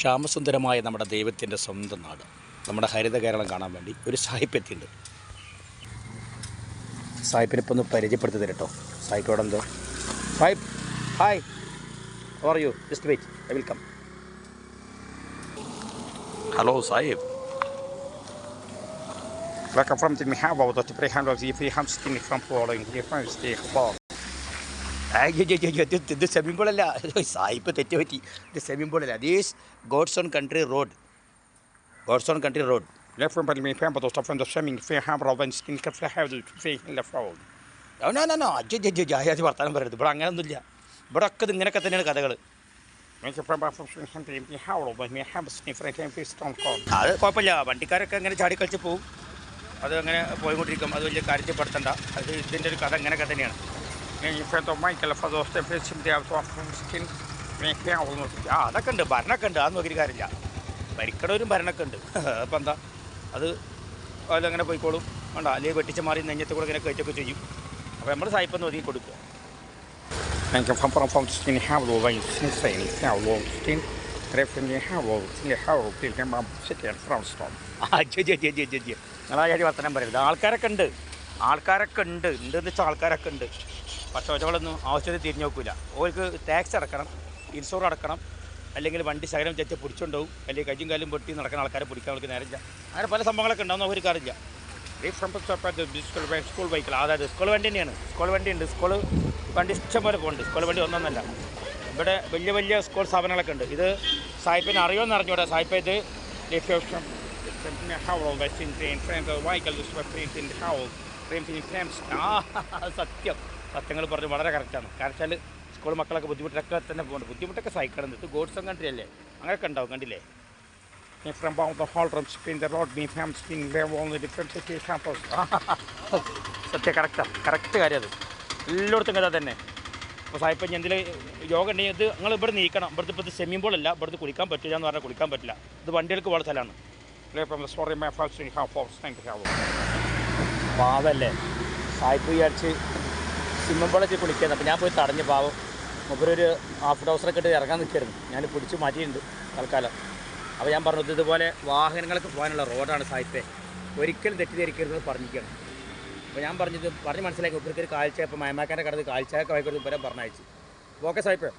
ശ്യാമസുന്ദരമായ നമ്മുടെ ദൈവത്തിന്റെ സ്വന്തം നാട് നമ്മുടെ ഹരിത കേരളം കാണാൻ വേണ്ടി ഒരു എത്തിയിട്ടുണ്ട് സാഹിബിനിപ്പോൾ ഒന്ന് പരിചയപ്പെടുത്തി തരട്ടോ സാഹിബോടെ എന്തോ Sahib hi or you just wait I will come hello Sahib Welcome from the Mihava, that the Prehand of the Preham skin from following the of all. ഇത് സ്വിമ്മിംഗ് പൂളല്ല സായിപ്പ് തെറ്റ് പറ്റി ഇത് swimming പൂളല്ല these god's own country road god's own country road വർത്താനം പറയരുത്. ഇവിടെ അങ്ങനെയൊന്നുമില്ല ഇവിടെ ഒക്കെ ഇങ്ങനെയൊക്കെ തന്നെയാണ് കഥകൾ. അത് കുഴപ്പമില്ല. വണ്ടിക്കാരൊക്കെ ഇങ്ങനെ ചാടി കളിച്ച് പോവും. അത് അങ്ങനെ പോയിക്കൊണ്ടിരിക്കും. അത് വലിയ കാര്യത്തിൽപ്പെടുത്തണ്ട. അത് ഇതിന്റെ ഒരു കഥ ഇങ്ങനെയൊക്കെ തന്നെയാണ്. Fish him there from skin, ആ അതൊക്കെ ഉണ്ട് ഭരണമൊക്കെ ഉണ്ട് അത് നോക്കിയിട്ട് കാര്യമില്ല ഭരിക്കണവരും ഭരണമൊക്കെ ഉണ്ട് അപ്പം എന്താ അത് അതിലങ്ങനെ പോയിക്കോളും വേണ്ട അല്ലെങ്കിൽ വെട്ടിച്ച് മാറി നെഞ്ഞത്ത് കൂടെ ഇങ്ങനെ കയറ്റൊക്കെ ചെയ്യും അപ്പോൾ നമ്മൾ സായിപ്പൊന്ന് ഒതുക്കി കൊടുക്കുക skin have the skin. Referring the have the have Preham city and from stone. നിങ്ങളായി വർത്തനം പറയരുത് ആൾക്കാരൊക്കെ ഉണ്ട് ആൾക്കാരൊക്കെ ഉണ്ട് ഉണ്ട് എന്ന് വെച്ചാൽ ആൾക്കാരൊക്കെ ഉണ്ട് പക്ഷേ ഒരാളൊന്നും ആവശ്യത്തിൽ തിരിഞ്ഞു നോക്കില്ല ഓർക്ക് ടാക്സ് അടക്കണം ഇൻഷുർ അടക്കണം അല്ലെങ്കിൽ വണ്ടി ശകലം ചെച്ച് പിടിച്ചുണ്ടാവും അല്ലെങ്കിൽ കയ്യും കാലും പൊട്ടി നടക്കുന്ന ആൾക്കാരെ പിടിക്കാൻ അവർക്ക് നേരമില്ല അങ്ങനെ പല സംഭവങ്ങളൊക്കെ ഉണ്ടാവുന്ന അവർക്കറിയില്ല സ്കൂൾ ബൈക്കിൽ അതായത് സ്കൂൾ വണ്ടി തന്നെയാണ്. സ്കൂൾ വണ്ടി ഉണ്ട് സ്കൂൾ വണ്ടി ഇഷ്ടം പോലെ പോകുന്നുണ്ട്. സ്കൂൾ വണ്ടി ഒന്നൊന്നല്ല. ഇവിടെ വലിയ വലിയ സ്കൂൾ സ്ഥാപനങ്ങളൊക്കെ ഉണ്ട്. ഇത് സായിപ്പിനെ അറിയുമെന്ന് അറിഞ്ഞൂടെ. സായിപ്പ് ഇത് സത്യം. സത്യങ്ങൾ പറഞ്ഞ് വളരെ കറക്റ്റാണ് കാരണം വെച്ചാൽ സ്കൂൾ മക്കളൊക്കെ ബുദ്ധിമുട്ടൊക്കെ തന്നെ പോകുന്നുണ്ട് ബുദ്ധിമുട്ടൊക്കെ സഹിക്കണം ഇത് ഗോഡ്സും കൺട്രി അല്ലേ അങ്ങനെയൊക്കെ ഉണ്ടാവും കണ്ടില്ലേ? സത്യ. സത്യം കറക്റ്റാണ് കറക്റ്റ് കാര്യം അത്. എല്ലായിടത്തും കഥ തന്നെ. അപ്പോൾ സാഹിപ്പം ഞാൻ എന്തെങ്കിലും യോഗ ഉണ്ടെങ്കിൽ ഇത് നിങ്ങൾ ഇവിടെ നീക്കണം. ഇവിടുത്തെ ഇപ്പോൾ സ്വിമ്മിംഗ് അല്ല. ഇവിടുത്തെ കുളിക്കാൻ പറ്റില്ല എന്ന് പറഞ്ഞാൽ കുളിക്കാൻ പറ്റില്ല. ഇത് വണ്ടികൾക്ക് വളരെ സ്ഥലമാണ്. Sorry from the half you. പാവല്ലേ സായിപ്പ് വിചാരിച്ച് സ്വിമ്മിംഗ് പൂളിൽ കുളിക്കുന്നത് അപ്പോൾ ഞാൻ പോയി തടഞ്ഞു പാവം. മുമ്പൊരു ഹാഫ് ഡൗസറൊക്കെ ഇട്ട് ഇറങ്ങാൻ നിൽക്കായിരുന്നു. ഞാൻ പിടിച്ച് മാറ്റിയിട്ടുണ്ട് തൽക്കാലം. അപ്പോൾ ഞാൻ പറഞ്ഞത് ഇതുപോലെ വാഹനങ്ങൾക്ക് പോകാനുള്ള റോഡാണ് സാഹിത്യത്തെ ഒരിക്കലും തെറ്റിദ്ധരിക്കരുതെന്ന് പറഞ്ഞിരിക്കുകയാണ്. അപ്പോൾ ഞാൻ പറഞ്ഞത് പറഞ്ഞ് മനസ്സിലാക്കി. ഇവർക്ക് ഒരു കാഴ്ച ഇപ്പോൾ മയമാക്കാന്റെ കടന്ന് കാഴ്ചയൊക്കെ വായിക്കൊടുത്ത് ഇവരെ പറഞ്ഞയച്ചു. ഓക്കെ സായിപ്പേ.